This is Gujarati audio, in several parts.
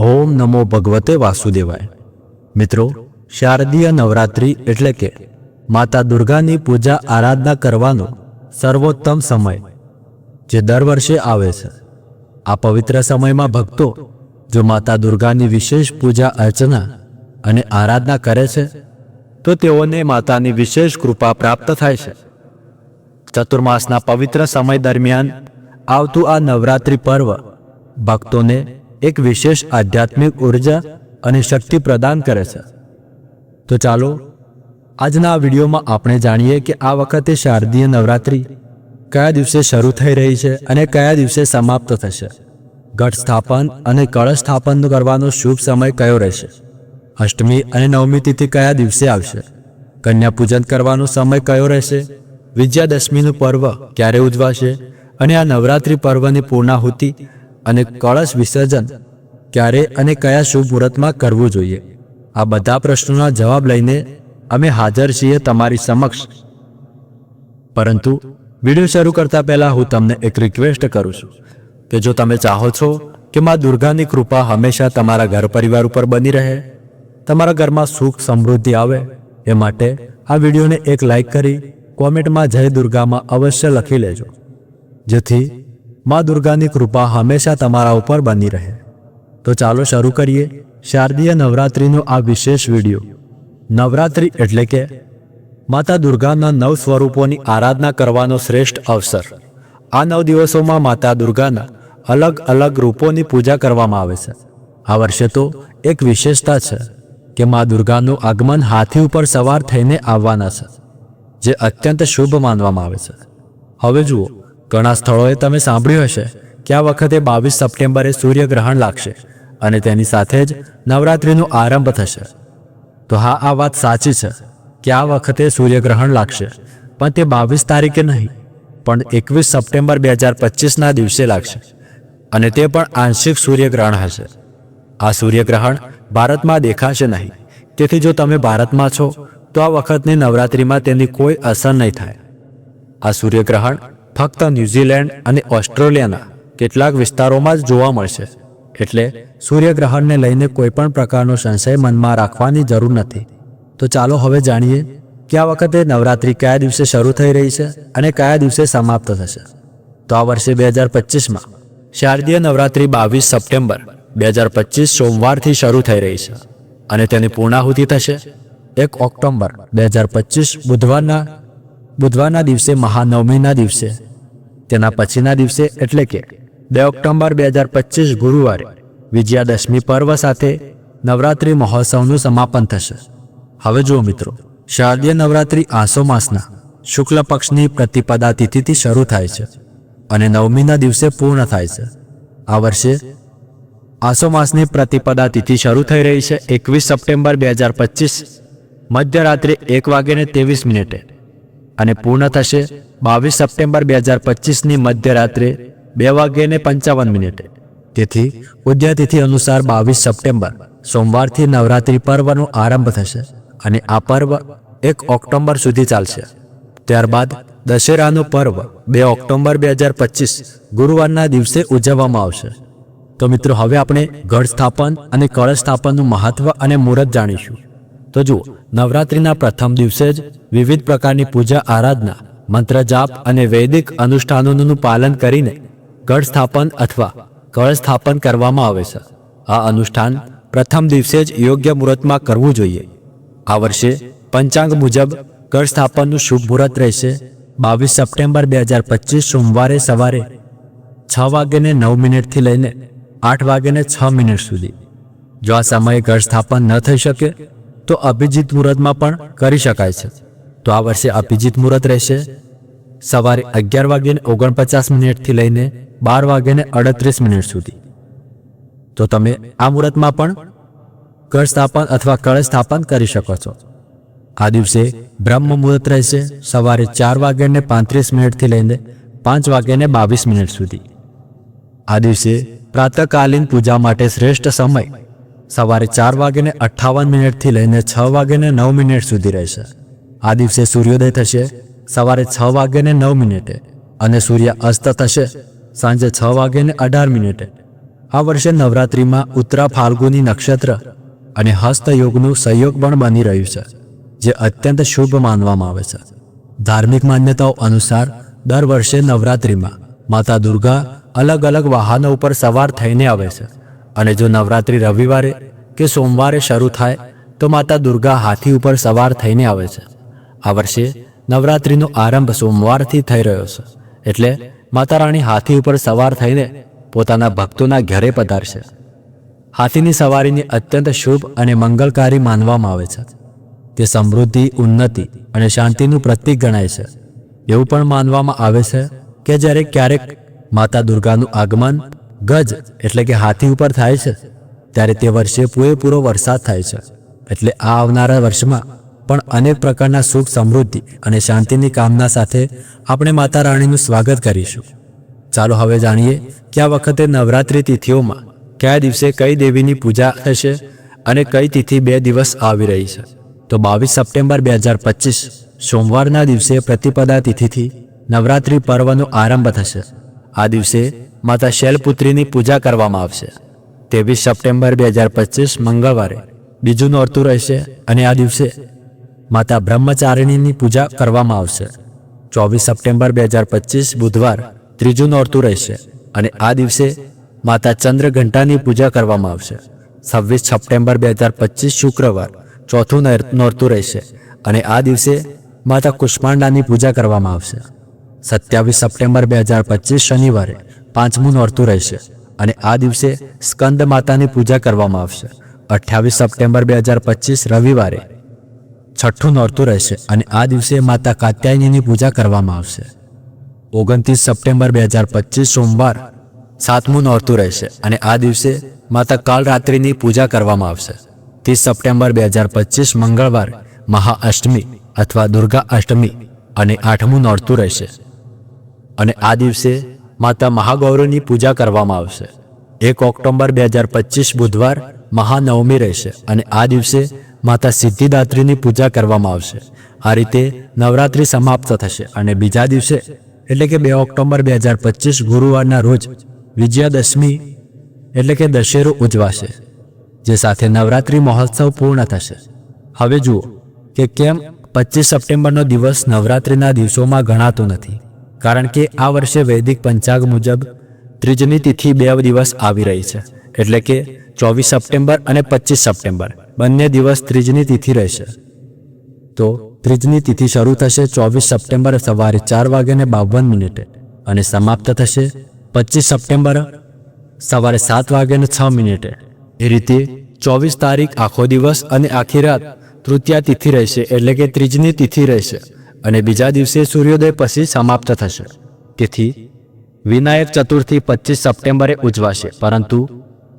ઓમ નમો ભગવતે વાસુદેવાય. મિત્રો, શારદીય નવરાત્રિ એટલે કે માતા દુર્ગાની પૂજા આરાધના કરવાનો સર્વોત્તમ સમય, જે દર વર્ષે આવે છે. આ પવિત્ર સમયમાં ભક્તો જો માતા દુર્ગાની વિશેષ પૂજા અર્ચના અને આરાધના કરે છે, તો તેઓને માતાની વિશેષ કૃપા પ્રાપ્ત થાય છે. ચતુર્માસના પવિત્ર સમય દરમિયાન આવતું આ નવરાત્રિ પર્વ ભક્તોને એક વિશેષ આધ્યાત્મિક ઊર્જા અને શક્તિ પ્રદાન કરે છે. તો ચાલો, આજના આ વિડીયોમાં આપણે જાણીએ કે આ વખતે શારદીય નવરાત્રિ કયા દિવસે શરૂ થઈ રહી છે અને કયા દિવસે સમાપ્ત થશે? ઘટ સ્થાપન અને કળશ સ્થાપન કરવાનો શુભ સમય કયો રહેશે? અષ્ટમી અને નવમી તિથિ કયા દિવસે આવશે? કન્યા પૂજન કરવાનો સમય કયો રહેશે? વિજયાદશમીનું પર્વ ક્યારે ઉજવાશે? અને આ નવરાત્રિ પર્વની પૂર્ણાહુતિ અને કળશ વિસર્જન ક્યારે અને કયા શુભ મુહૂર્તમાં કરવું જોઈએ? આ બધા પ્રશ્નોના જવાબ લઈને અમે હાજર છીએ તમારી સમક્ષ. પરંતુ વીડિયો શરૂ કરતા પહેલા હું તમને એક રિક્વેસ્ટ કરું છું કે જો તમે ચાહો છો કે માં દુર્ગાની કૃપા હંમેશા તમારા ઘર પરિવાર ઉપર બની રહે, તમારા ઘરમાં સુખ સમૃદ્ધિ આવે, એ માટે આ વિડીયોને એક લાઈક કરી કોમેન્ટમાં જય દુર્ગામાં અવશ્ય લખી લેજો. જેથી માં દુર્ગાની કૃપા હંમેશા તમારા ઉપર બની રહે. તો ચાલો શરૂ કરીએ શારદીય નવરાત્રિનો આ વિશેષ વીડિયો. નવરાત્રિ એટલે કે માતા દુર્ગાના નવ સ્વરૂપોની આરાધના કરવાનો શ્રેષ્ઠ અવસર. આ નવ દિવસોમાં માતા દુર્ગાના અલગ અલગ રૂપોની પૂજા કરવામાં આવે છે. આ વર્ષે તો એક વિશેષતા છે કે મા દુર્ગાનું આગમન હાથી ઉપર સવાર થઈને આવવાના છે, જે અત્યંત શુભ માનવામાં આવે છે. હવે જુઓ ઘણા સ્થળોએ તમે સાંભળ્યું હશે કે આ વખતે બાવીસ સપ્ટેમ્બરે સૂર્યગ્રહણ લાગશે અને તેની સાથે જ નવરાત્રિનો આરંભ થશે. તો હા, આ વાત સાચી છે કે આ વખતે સૂર્યગ્રહણ લાગશે, પણ તે બાવીસ તારીખે નહીં, પણ એકવીસ સપ્ટેમ્બર બે હજાર પચીસના દિવસે લાગશે અને તે પણ આંશિક સૂર્યગ્રહણ હશે. આ સૂર્યગ્રહણ ભારતમાં દેખાશે નહીં. તેથી જો તમે ભારતમાં છો, તો આ વખતની નવરાત્રિમાં તેની કોઈ અસર નહીં થાય. આ સૂર્યગ્રહણ ફક્ત ન્યૂઝીલેન્ડ અને ઓસ્ટ્રેલિયાના કેટલાક વિસ્તારોમાં જ જોવા મળશે. એટલે સૂર્યગ્રહણને લઈને કોઈપણ પ્રકારનો સંશય મનમાં રાખવાની જરૂર નથી. તો ચાલો હવે જાણીએ કે આ વખતે નવરાત્રિ કયા દિવસે શરૂ થઈ રહી છે અને કયા દિવસે સમાપ્ત થશે. તો આ વર્ષે બે હજાર પચીસમાં શારદીય નવરાત્રિ બાવીસ સપ્ટેમ્બર બે હજાર પચીસ સોમવારથી શરૂ થઈ રહી છે અને તેની પૂર્ણાહુતિ થશે એક ઓક્ટોબર બે હજાર પચીસ બુધવારના બુધવારના દિવસે મહાનવમીના દિવસે. તેના પછીના દિવસે એટલે કે બે ઓક્ટોબર બે હજાર પચીસ ગુરુવારે વિજયાદશમી પર્વ સાથે નવરાત્રિ મહોત્સવનું સમાપન થશે. હવે જુઓ મિત્રો, શારદીય નવરાત્રિ આસો માસના શુક્લ પક્ષની પ્રતિપદા તિથિથી શરૂ થાય છે અને નવમીના દિવસે પૂર્ણ થાય છે. આ વર્ષે આસો માસની પ્રતિપદા તિથિ શરૂ થઈ રહી છે એકવીસ સપ્ટેમ્બર બે હજાર પચીસ મધ્યરાત્રે એક વાગ્યાને ત્રેવીસ મિનિટે. અને પૂર્ણ થશે બાવીસ સપ્ટેમ્બર બે હજાર પચીસની મધ્યરાત્રે બે વાગ્યાને પંચાવન મિનિટે. તેથી ઉદ્યાતિથિ અનુસાર બાવીસ સપ્ટેમ્બર, સોમવારથી નવરાત્રિ પર્વનો આરંભ થશે અને આ પર્વ એક ઓક્ટોબર સુધી ચાલશે. ત્યારબાદ દશેરાનું પર્વ બે ઓક્ટોબર બે હજાર પચીસ, ગુરુવારના દિવસે ઉજવવામાં આવશે. તો મિત્રો, હવે આપણે ગઢ સ્થાપન અને કળશ સ્થાપનનું મહત્વ અને મુહૂર્ત જાણીશું. તો જુઓ, નવરાત્રિના પ્રથમ દિવસે જ વિવિધ પ્રકારની પૂજા, આરાધના મંત્ર જાપ અને વૈદિક અનુષ્ઠાનોનું પાલન કરીને ગઢ સ્થાપન અથવા કળ સ્થાપન કરવામાં આવે છે. આ અનુષ્ઠાન પ્રથમ દિવસે જ યોગ્ય મુહૂર્તમાં કરવું જોઈએ. આ વર્ષે પંચાંગ મુજબ ગઢ સ્થાપનનું શુભ મુહૂર્ત રહેશે. બાવીસ સપ્ટેમ્બર બે હજાર પચીસ સોમવારે સવારે છ વાગ્યાને નવ મિનિટથી લઈને આઠ વાગ્યાને છ મિનિટ સુધી. જો આ સમયે ઘર સ્થાપન ન થઈ શકે તો અભિજીત મુહૂર્તમાં પણ કરી શકાય છે. તો આ વર્ષે અભિજીત મુહૂર્ત રહેશે. સવારે અગિયાર વાગ્યાને ઓગણપચાસ મિનિટથી લઈને બાર વાગ્યાને અડત્રીસ મિનિટ સુધી. તો તમે આ મુહૂર્તમાં પણ ઘર સ્થાપન અથવા કળશ સ્થાપન કરી શકો છો. આ દિવસે બ્રહ્મ મુહૂર્ત રહેશે સવારે ચાર વાગ્યાને પાંત્રીસ મિનિટથી લઈને પાંચ વાગ્યાને બાવીસ મિનિટ સુધી. આ દિવસે પ્રાતકાલીન પૂજા માટે શ્રેષ્ઠ સમય સવારે ચાર વાગ્યાને અઠ્ઠાવન મિનિટથી લઈને છ વાગ્યાને નવ મિનિટ સુધી રહેશે. આ દિવસે સૂર્યોદય થશે, સવારે છ વાગ્યાને નવ મિનિટે અને સૂર્ય અસ્ત થશે, સાંજે છ વાગ્યાને અઢાર મિનિટે. આ વર્ષે નવરાત્રિમાં ઉત્તરા ફાલ્ગુની નક્ષત્ર અને હસ્તયોગનું સંયોગ પણ બની રહ્યું છે, જે અત્યંત શુભ માનવામાં આવે છે. ધાર્મિક માન્યતાઓ અનુસાર, દર વર્ષે નવરાત્રિમાં માતા દુર્ગા અલગ અલગ વાહનો ઉપર સવાર થઈને આવે છે. અને જો નવરાત્રિ રવિવારે કે સોમવારે શરૂ થાય, તો માતા દુર્ગા હાથી ઉપર સવાર થઈને આવે છે. આ વર્ષે નવરાત્રિનો આરંભ સોમવારથી થઈ રહ્યો છે. એટલે માતા રાણી હાથી ઉપર સવાર થઈને પોતાના ભક્તોના ઘરે પધારશે. હાથીની સવારીની અત્યંત શુભ અને મંગલકારી માનવામાં આવે છે. તે સમૃદ્ધિ, ઉન્નતિ અને શાંતિનું પ્રતીક ગણાય છે. એવું પણ માનવામાં આવે છે કે જ્યારે ક્યારેક માતા દુર્ગાનું આગમન ગજ એટલે કે હાથી ઉપર થાય છે. ત્યારે તે વર્ષે પૂરેપૂરો વરસાદ થાય છે. એટલે આ આવનારા વર્ષમાં પણ અનેક પ્રકારના સુખ સમૃદ્ધિ અને શાંતિની કામના સાથે આપણે માતા રાણીનું સ્વાગત કરીશું. ચાલો હવે જાણીએ કે આ વખતે નવરાત્રિ તિથિઓમાં કયા દિવસે કઈ દેવીની પૂજા થશે અને કઈ તિથિ બે દિવસ આવી રહી છે. તો બાવીસ સપ્ટેમ્બર બે હજાર પચીસ સોમવારના દિવસે પ્રતિપદા તિથિથી નવરાત્રિ પર્વનો આરંભ થશે. આ દિવસે માતા શૈલપુત્રીની પૂજા કરવામાં આવશે. ત્રેવીસ સપ્ટેમ્બર બે હજાર પચીસ મંગળવારે બીજું નોરતું રહેશે અને આ દિવસે માતા બ્રહ્મચારિણીની પૂજા કરવામાં આવશે. ચોવીસ સપ્ટેમ્બર બે હજાર પચીસ બુધવાર ત્રીજું નોરતું રહેશે અને આ દિવસે માતા ચંદ્રઘંટાની પૂજા કરવામાં આવશે. છવ્વીસ સપ્ટેમ્બર બે હજાર પચીસ શુક્રવાર ચોથું નર- નોરતું રહેશે અને આ દિવસે માતા કુષ્માંડાની પૂજા કરવામાં આવશે. સત્યાવીસ સપ્ટેમ્બર બે હજાર પચીસ શનિવારે પાંચમું નોરતું રહેશે અને આ દિવસે સ્કંદ માતાની પૂજા કરવામાં આવશે. અઠ્યાવીસ સપ્ટેમ્બર બે હજાર પચીસ રવિવારે છઠ્ઠું નોરતું રહેશે અને આ દિવસે માતા કાત્યાયનીની પૂજા કરવામાં આવશે. ઓગણત્રીસ સપ્ટેમ્બર બે હજાર પચીસ સોમવાર સાતમું નોરતું રહેશે અને આ દિવસે માતા કાલરાત્રિની પૂજા કરવામાં આવશે. ત્રીસ સપ્ટેમ્બર બે હજાર પચીસ મંગળવાર મહાઅષ્ટમી અથવા દુર્ગા અષ્ટમી અને આઠમું નોરતું રહેશે. અને આ દિવસે માતા મહાગૌરીની પૂજા કરવામાં આવશે. એક ઓક્ટોબર બે હજાર પચીસ બુધવાર મહાનવમી રહેશે અને આ દિવસે માતા સિદ્ધિદાત્રીની પૂજા કરવામાં આવશે. આ રીતે નવરાત્રિ સમાપ્ત થશે અને બીજા દિવસે, એટલે કે બે ઓક્ટોબર બે હજાર પચીસ ગુરુવારના રોજ વિજયાદશમી, એટલે કે દશેરો ઉજવાશે, જે સાથે નવરાત્રિ મહોત્સવ પૂર્ણ થશે. હવે જુઓ કે કેમ પચીસ સપ્ટેમ્બરનો દિવસ નવરાત્રિના દિવસોમાં ગણાતો નથી. કારણ કે આ વર્ષે વૈદિક પંચાંગ મુજબ ત્રીજની તિથિ બે દિવસ આવી રહી છે, એટલે કે ચોવીસ સપ્ટેમ્બર અને પચીસ સપ્ટેમ્બર. બંને દિવસ ત્રીજની તિથિ રહેશે. તો ત્રીજની તિથિ શરૂ થશે ચોવીસ સપ્ટેમ્બર સવારે ચાર વાગ્યાને બાવન મિનિટે અને સમાપ્ત થશે પચીસ સપ્ટેમ્બર સવારે સાત વાગ્યાને છ મિનિટે. એ રીતે ચોવીસ તારીખ આખો દિવસ અને આખી રાત તૃતીયા તિથિ રહેશે, એટલે કે ત્રીજની તિથિ રહેશે. અને બીજા દિવસે સૂર્યોદય પછી સમાપ્ત થશે. તેથી વિનાયક ચતુર્થી પચીસ સપ્ટેમ્બરે ઉજવાશે, પરંતુ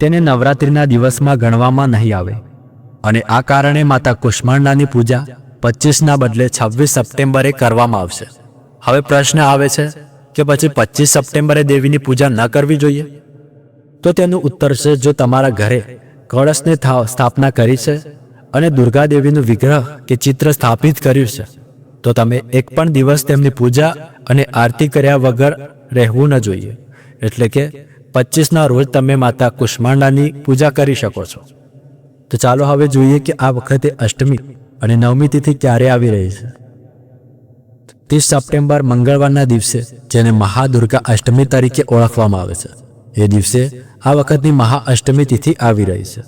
તેને નવરાત્રિના દિવસમાં ગણવામાં નહીં આવે. અને આ કારણે માતા કુષ્માંડાની પૂજા પચીસના બદલે છવ્વીસ સપ્ટેમ્બરે કરવામાં આવશે. હવે પ્રશ્ન આવે છે કે પછી પચીસ સપ્ટેમ્બરે દેવીની પૂજા ન કરવી જોઈએ? તો તેનું ઉત્તર છે, જો તમારા ઘરે કળશને સ્થાપના કરી છે અને દુર્ગા દેવીનું વિગ્રહ કે ચિત્ર સ્થાપિત કર્યું છે તો તમે એક પણ દિવસ તેમની પૂજા અને આરતી કર્યા વગર રહેવું ન જોઈએ. એટલે કે પચીસના રોજ તમે માતા કુષ્માંડાની પૂજા કરી શકો છો. તો ચાલો હવે જોઈએ કે આ વખતે અષ્ટમી અને નવમી તિથિ ક્યારે આવી રહી છે. ત્રીસ સપ્ટેમ્બર મંગળવારના દિવસે જેને મહાદુર્ગા અષ્ટમી તરીકે ઓળખવામાં આવે છે. એ દિવસે આ વખતની મહાઅષ્ટમી તિથિ આવી રહી છે.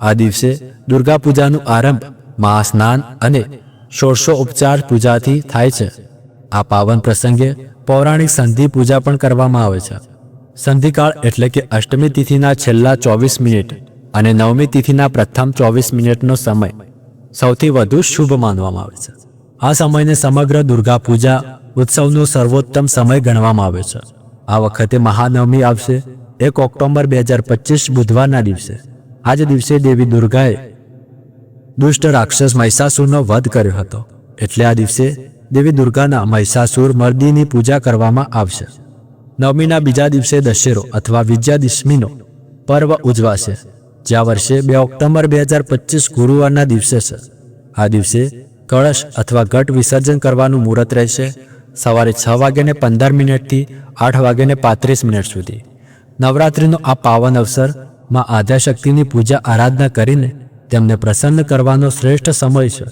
આ દિવસે દુર્ગા પૂજાનું આરંભ મહાસ્નાન અને ષોડશો ઉપચાર પૂજાથી થાય છે. આ પાવન પ્રસંગે પૌરાણિક સંધિ પૂજા પણ કરવામાં આવે છે. સંધિકાળ એટલે કે અષ્ટમી તિથિના છેલ્લા ચોવીસ મિનિટ અને નવમી તિથિના પ્રથમ ચોવીસ મિનિટનો સમય સૌથી વધુ શુભ માનવામાં આવે છે. આ સમયને સમગ્ર દુર્ગા પૂજા ઉત્સવનો સર્વોત્તમ સમય ગણવામાં આવે છે. આ વખતે મહાનવમી આવશે. એક ઓક્ટોબર બે હજાર પચીસ બુધવારના દિવસે. આ જ દિવસે દેવી દુર્ગાએ દુષ્ટ રાક્ષસ મહિષાસુરનો વધ કર્યો હતો. એટલે આ દિવસે દેવી દુર્ગાના મહિષાસુર મર્દીની પૂજા કરવામાં આવશે. નવમીના બીજા દિવસે દશેરો અથવા વિજયાદશમીનો પર્વ ઉજવાશે, જે આ વર્ષે બે ઓક્ટોબર બે હજાર પચીસ ગુરુવારના દિવસે છે. આ દિવસે કળશ અથવા ઘટ વિસર્જન કરવાનું મુહૂર્ત રહેશે સવારે છ વાગ્યાને પંદર મિનિટથી આઠ વાગ્યાને પાંત્રીસ મિનિટ સુધી. નવરાત્રિનો આ પાવન અવસરમાં આદ્યાશક્તિની પૂજા આરાધના કરીને તેમને પ્રસન્ન કરવાનો શ્રેષ્ઠ સમય છે.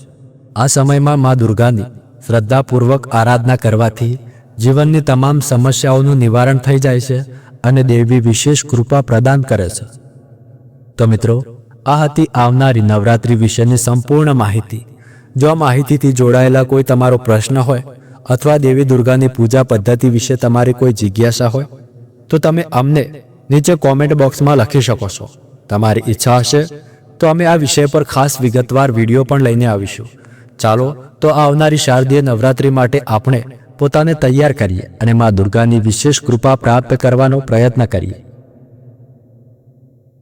આ સમયમાં મા દુર્ગાની શ્રદ્ધાપૂર્વક આરાધના કરવાથી જીવનની તમામ સમસ્યાઓનું નિવારણ થઈ જાય છે અને દેવી વિશેષ કૃપા પ્રદાન કરે છે. તો મિત્રો, આ હતી આવનારી નવરાત્રિ વિશેની સંપૂર્ણ માહિતી. જો આ માહિતીથી જોડાયેલા કોઈ તમારો પ્રશ્ન હોય અથવા દેવી દુર્ગાની પૂજા પદ્ધતિ વિશે તમારી કોઈ જિજ્ઞાસા હોય, તો તમે અમને નીચે કોમેન્ટ બોક્સમાં લખી શકો છો. તમારી ઈચ્છા હશે તો અમે આ વિષય પર ખાસ વિગતવાર વીડિયો પણ લઈને આવીશું. ચાલો, તો આવનારી શારદીય નવરાત્રિ માટે આપણે પોતાને તૈયાર કરીએ અને મા દુર્ગાની વિશેષ કૃપા પ્રાપ્ત કરવાનો પ્રયત્ન કરીએ.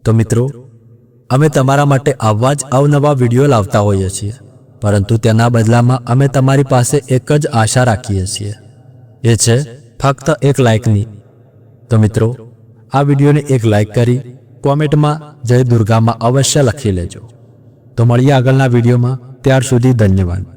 તો મિત્રો, અમે તમારા માટે આવવા જ અવનવા વીડિયો લાવતા હોઈએ છીએ, પરંતુ તેના બદલામાં અમે તમારી પાસે એક જ આશા રાખીએ છીએ. એ છે, ફક્ત એક લાઇકની તો મિત્રો, આ વિડીયોને એક લાઇક કરી કોમેન્ટમાં જય દુર્ગામાં અવશ્ય લખી લેજો. તો મળીએ આગળના વિડીયોમાં. ત્યાર સુધી ધન્યવાદ.